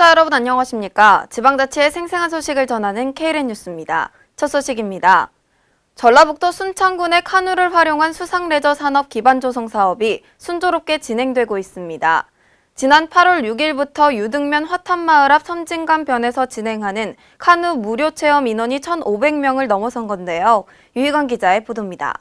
시청자 여러분 안녕하십니까? 지방자치의 생생한 소식을 전하는 KLN 뉴스입니다. 첫 소식입니다. 전라북도 순창군의 카누를 활용한 수상 레저 산업 기반 조성 사업이 순조롭게 진행되고 있습니다. 지난 8월 6일부터 유등면 화탄마을 앞 섬진강변에서 진행하는 카누 무료 체험 인원이 1,500명을 넘어선 건데요. 유희관 기자의 보도입니다.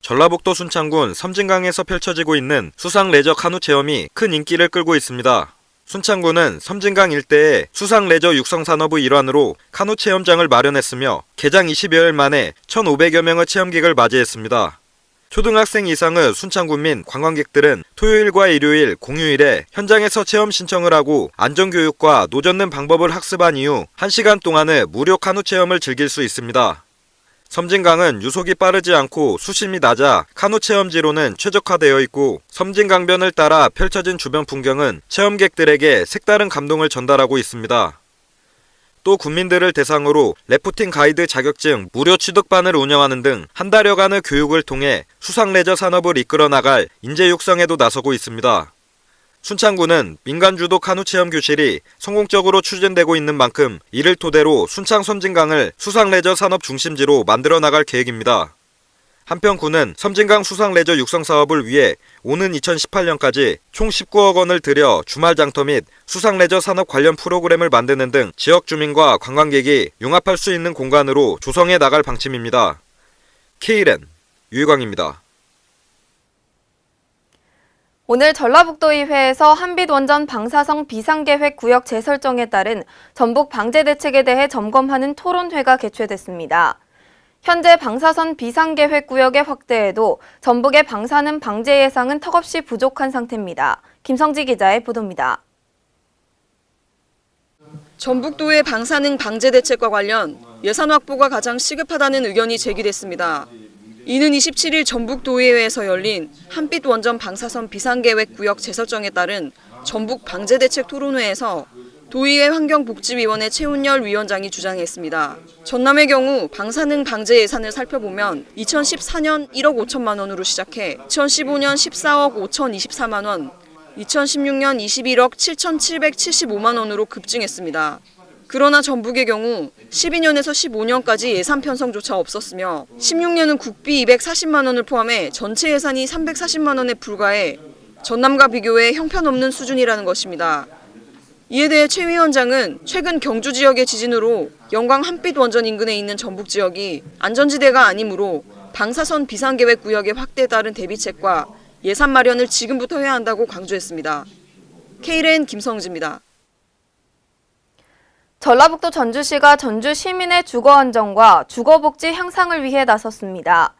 전라북도 순창군 섬진강에서 펼쳐지고 있는 수상 레저 카누 체험이 큰 인기를 끌고 있습니다. 순창군은 섬진강 일대에 수상 레저 육성 산업의 일환으로 카누 체험장을 마련했으며 개장 20여일 만에 1,500여 명의 체험객을 맞이했습니다. 초등학생 이상의 순창군민 관광객들은 토요일과 일요일 공휴일에 현장에서 체험 신청을 하고 안전교육과 노젓는 방법을 학습한 이후 1시간 동안의 무료 카누 체험을 즐길 수 있습니다. 섬진강은 유속이 빠르지 않고 수심이 낮아 카누 체험지로는 최적화되어 있고 섬진강변을 따라 펼쳐진 주변 풍경은 체험객들에게 색다른 감동을 전달하고 있습니다. 또 국민들을 대상으로 래프팅 가이드 자격증 무료 취득반을 운영하는 등 한 달여간의 교육을 통해 수상 레저 산업을 이끌어 나갈 인재 육성에도 나서고 있습니다. 순창군은 민간 주도 카누 체험 교실이 성공적으로 추진되고 있는 만큼 이를 토대로 순창 섬진강을 수상 레저 산업 중심지로 만들어 나갈 계획입니다. 한편 군은 섬진강 수상 레저 육성 사업을 위해 오는 2018년까지 총 19억 원을 들여 주말 장터 및 수상 레저 산업 관련 프로그램을 만드는 등 지역 주민과 관광객이 융합할 수 있는 공간으로 조성해 나갈 방침입니다. KLN 유희광입니다. 오늘 전라북도의회에서 한빛원전 방사성 비상계획 구역 재설정에 따른 전북 방제 대책에 대해 점검하는 토론회가 개최됐습니다. 현재 방사선 비상계획 구역의 확대에도 전북의 방사능 방제 예상은 턱없이 부족한 상태입니다. 김성지 기자의 보도입니다. 전북도의 방사능 방제 대책과 관련 예산 확보가 가장 시급하다는 의견이 제기됐습니다. 이는 27일 전북도의회에서 열린 한빛 원전 방사선 비상계획 구역 재설정에 따른 전북 방제 대책 토론회에서 도의회 환경복지위원회 최운열 위원장이 주장했습니다. 전남의 경우 방사능 방제 예산을 살펴보면 2014년 1억 5천만 원으로 시작해 2015년 14억 5천24만 원, 2016년 21억 7,775만 원으로 급증했습니다. 그러나 전북의 경우 12년에서 15년까지 예산 편성조차 없었으며 16년은 국비 240만 원을 포함해 전체 예산이 340만 원에 불과해 전남과 비교해 형편없는 수준이라는 것입니다. 이에 대해 최 위원장은 최근 경주 지역의 지진으로 영광 한빛 원전 인근에 있는 전북 지역이 안전지대가 아니므로 방사선 비상계획 구역의 확대에 따른 대비책과 예산 마련을 지금부터 해야 한다고 강조했습니다. KLN 김성지입니다. 전라북도 전주시가 전주 시민의 주거 안정과 주거 복지 향상을 위해 나섰습니다.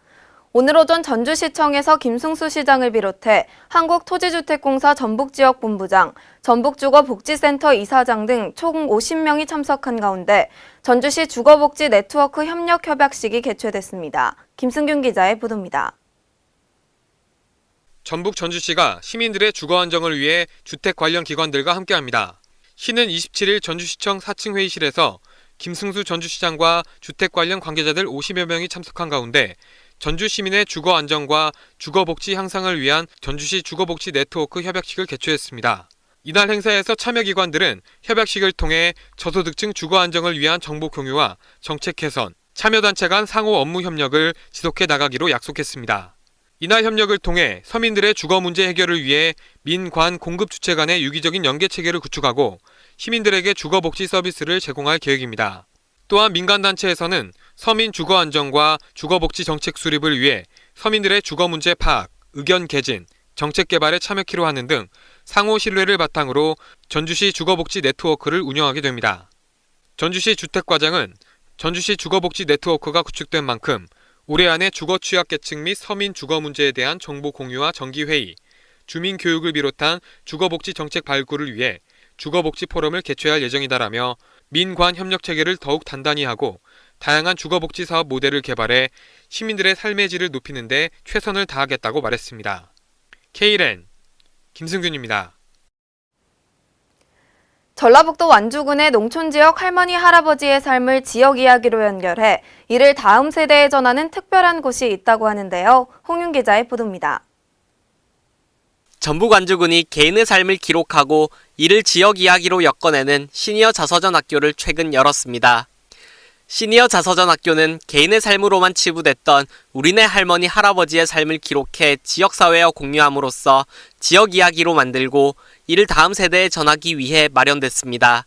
오늘 오전 전주시청에서 김승수 시장을 비롯해 한국토지주택공사 전북지역본부장, 전북주거복지센터 이사장 등 총 50명이 참석한 가운데 전주시 주거복지 네트워크 협력 협약식이 개최됐습니다. 김승균 기자의 보도입니다. 전북 전주시가 시민들의 주거 안정을 위해 주택 관련 기관들과 함께합니다. 시는 27일 전주시청 4층 회의실에서 김승수 전주시장과 주택 관련 관계자들 50여 명이 참석한 가운데 전주 시민의 주거 안정과 주거 복지 향상을 위한 전주시 주거 복지 네트워크 협약식을 개최했습니다. 이날 행사에서 참여 기관들은 협약식을 통해 저소득층 주거 안정을 위한 정보 공유와 정책 개선, 참여 단체 간 상호 업무 협력을 지속해 나가기로 약속했습니다. 이날 협력을 통해 서민들의 주거 문제 해결을 위해 민관 공급 주체 간의 유기적인 연계 체계를 구축하고 시민들에게 주거 복지 서비스를 제공할 계획입니다. 또한 민간 단체에서는 서민 주거 안정과 주거 복지 정책 수립을 위해 서민들의 주거 문제 파악, 의견 개진, 정책 개발에 참여키로 하는 등 상호 신뢰를 바탕으로 전주시 주거복지 네트워크를 운영하게 됩니다. 전주시 주택과장은 전주시 주거복지 네트워크가 구축된 만큼 올해 안에 주거 취약 계층 및 서민 주거 문제에 대한 정보 공유와 정기 회의, 주민 교육을 비롯한 주거복지 정책 발굴을 위해 주거복지 포럼을 개최할 예정이다라며 민관 협력 체계를 더욱 단단히 하고 다양한 주거복지 사업 모델을 개발해 시민들의 삶의 질을 높이는 데 최선을 다하겠다고 말했습니다. KLN 김승균입니다. 전라북도 완주군의 농촌지역 할머니 할아버지의 삶을 지역 이야기로 연결해 이를 다음 세대에 전하는 특별한 곳이 있다고 하는데요. 홍윤 기자의 보도입니다. 전북 완주군이 개인의 삶을 기록하고 이를 지역 이야기로 엮어내는 시니어 자서전 학교를 최근 열었습니다. 시니어 자서전 학교는 개인의 삶으로만 치부됐던 우리네 할머니 할아버지의 삶을 기록해 지역사회와 공유함으로써 지역 이야기로 만들고 이를 다음 세대에 전하기 위해 마련됐습니다.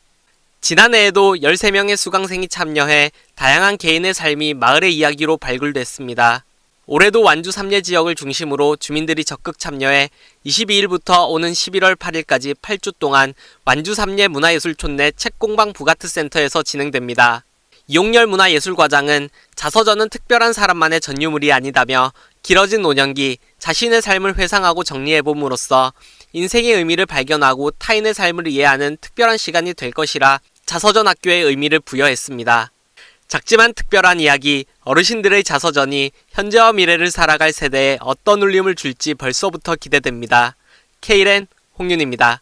지난해에도 13명의 수강생이 참여해 다양한 개인의 삶이 마을의 이야기로 발굴됐습니다. 올해도 완주 삼례 지역을 중심으로 주민들이 적극 참여해 22일부터 오는 11월 8일까지 8주 동안 완주 삼례 문화예술촌 내 책공방 부가트 센터에서 진행됩니다. 이용열 문화예술과장은 자서전은 특별한 사람만의 전유물이 아니다며 길어진 노년기 자신의 삶을 회상하고 정리해봄으로써 인생의 의미를 발견하고 타인의 삶을 이해하는 특별한 시간이 될 것이라 자서전 학교의 의미를 부여했습니다. 작지만 특별한 이야기, 어르신들의 자서전이 현재와 미래를 살아갈 세대에 어떤 울림을 줄지 벌써부터 기대됩니다. 케이렌 홍윤입니다.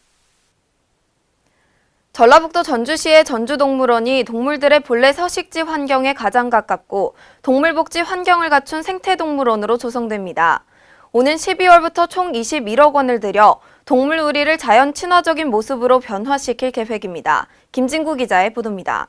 전라북도 전주시의 전주동물원이 동물들의 본래 서식지 환경에 가장 가깝고 동물복지 환경을 갖춘 생태동물원으로 조성됩니다. 오는 12월부터 총 21억 원을 들여 동물 우리를 자연 친화적인 모습으로 변화시킬 계획입니다. 김진구 기자의 보도입니다.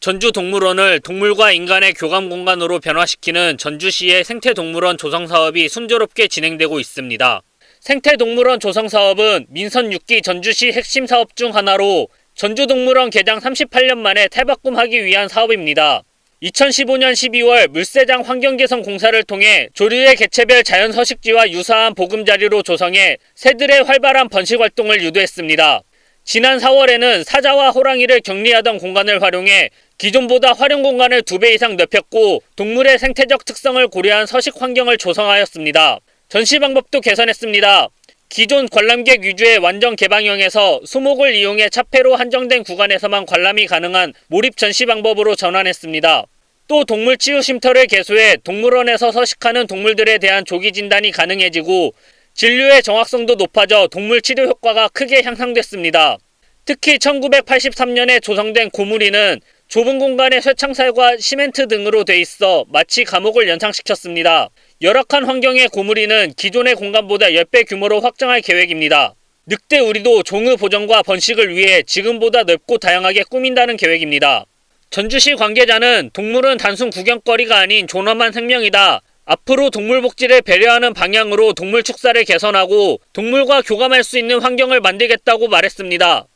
전주동물원을 동물과 인간의 교감 공간으로 변화시키는 전주시의 생태동물원 조성 사업이 순조롭게 진행되고 있습니다. 생태동물원 조성 사업은 민선 6기 전주시 핵심 사업 중 하나로 전주동물원 개장 38년 만에 탈바꿈하기 위한 사업입니다. 2015년 12월 물세장 환경개선 공사를 통해 조류의 개체별 자연 서식지와 유사한 보금자리로 조성해 새들의 활발한 번식 활동을 유도했습니다. 지난 4월에는 사자와 호랑이를 격리하던 공간을 활용해 기존보다 활용 공간을 2배 이상 넓혔고 동물의 생태적 특성을 고려한 서식 환경을 조성하였습니다. 전시 방법도 개선했습니다. 기존 관람객 위주의 완전 개방형에서 수목을 이용해 차폐로 한정된 구간에서만 관람이 가능한 몰입 전시 방법으로 전환했습니다. 또 동물 치유 쉼터를 개소해 동물원에서 서식하는 동물들에 대한 조기 진단이 가능해지고 진료의 정확성도 높아져 동물 치료 효과가 크게 향상됐습니다. 특히 1983년에 조성된 고무리는 좁은 공간에 쇠창살과 시멘트 등으로 돼 있어 마치 감옥을 연상시켰습니다. 열악한 환경의 고무리는 기존의 공간보다 10배 규모로 확장할 계획입니다. 늑대 우리도 종의 보존과 번식을 위해 지금보다 넓고 다양하게 꾸민다는 계획입니다. 전주시 관계자는 동물은 단순 구경거리가 아닌 존엄한 생명이다. 앞으로 동물 복지를 배려하는 방향으로 동물 축사를 개선하고 동물과 교감할 수 있는 환경을 만들겠다고 말했습니다.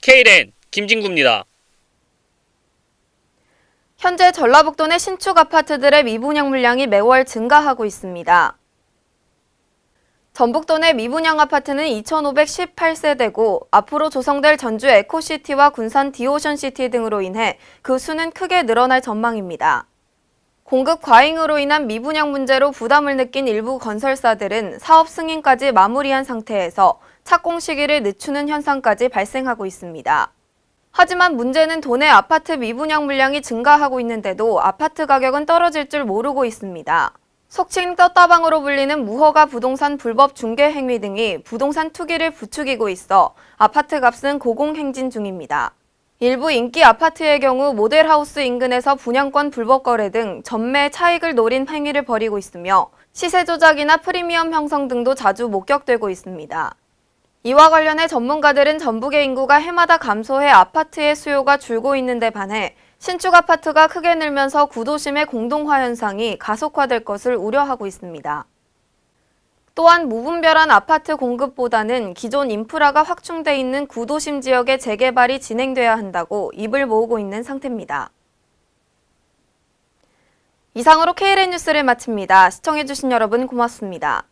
K랜 김진구입니다. 현재 전라북도 내 신축 아파트들의 미분양 물량이 매월 증가하고 있습니다. 전북도 내 미분양 아파트는 2,518세대고 앞으로 조성될 전주 에코시티와 군산 디오션시티 등으로 인해 그 수는 크게 늘어날 전망입니다. 공급 과잉으로 인한 미분양 문제로 부담을 느낀 일부 건설사들은 사업 승인까지 마무리한 상태에서 착공 시기를 늦추는 현상까지 발생하고 있습니다. 하지만 문제는 도내 아파트 미분양 물량이 증가하고 있는데도 아파트 가격은 떨어질 줄 모르고 있습니다. 속칭 떴다방으로 불리는 무허가 부동산 불법 중개 행위 등이 부동산 투기를 부추기고 있어 아파트 값은 고공행진 중입니다. 일부 인기 아파트의 경우 모델하우스 인근에서 분양권 불법 거래 등 전매 차익을 노린 행위를 벌이고 있으며 시세 조작이나 프리미엄 형성 등도 자주 목격되고 있습니다. 이와 관련해 전문가들은 전북의 인구가 해마다 감소해 아파트의 수요가 줄고 있는 데 반해 신축 아파트가 크게 늘면서 구도심의 공동화 현상이 가속화될 것을 우려하고 있습니다. 또한 무분별한 아파트 공급보다는 기존 인프라가 확충돼 있는 구도심 지역의 재개발이 진행돼야 한다고 입을 모으고 있는 상태입니다. 이상으로 KLN 뉴스를 마칩니다. 시청해주신 여러분 고맙습니다.